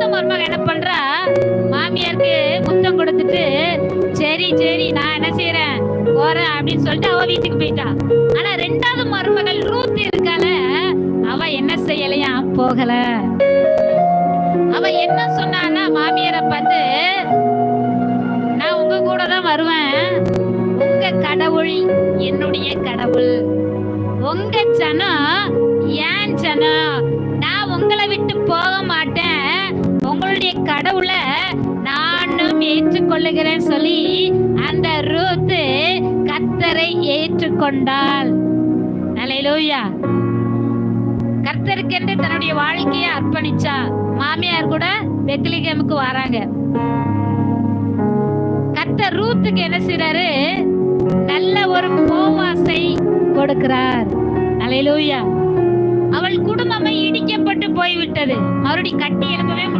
மூத்த மருமக என்ன பண்றா? மாமியாருக்கு முத்தம் கொடுத்துட்டு சரி சரி நான் என்ன செய்யறேன் போறேன் அப்படின்னு சொல்லிட்டு அவ வீட்டுக்கு போயிட்டா. ஆனா ரெண்டாவது மருமகள் ரூத் இருக்கால அவ என்ன செய்யலையா? போகல. அவ என்ன சொன்னான்னா மாமியாரை பார்த்து நான் உங்க கூட தான் வருவேன். உங்க கடவுள் என்னுடைய கடவுள். உங்க சனம் ஏன் சனம். நான் உங்களை விட்டு போக மாட்டேன். கடவுளை நானும் ஏற்றுக்கொள்ளுகிறேன் சொல்லி அந்த ரூத்து கத்தரை ஏற்றுக்கொண்டாள். அலையிலூயா. கர்த்தருக்கென்று தன்னுடைய வாழ்க்கையை அர்ப்பணிச்சா மாமியார் கூட பெத்லிகேமுக்கு வராங்க. கர்த்தர் ரூத்துக்கு என்ன செய்றாரு? நல்ல ஒரு போவாசை கொடுக்கிறார். அலையிலூயா. அவள் குடும்பமே இடிக்கப்பட்டு போய்விட்டது. மறுபடி கட்டி எழுப்பவே முடியும்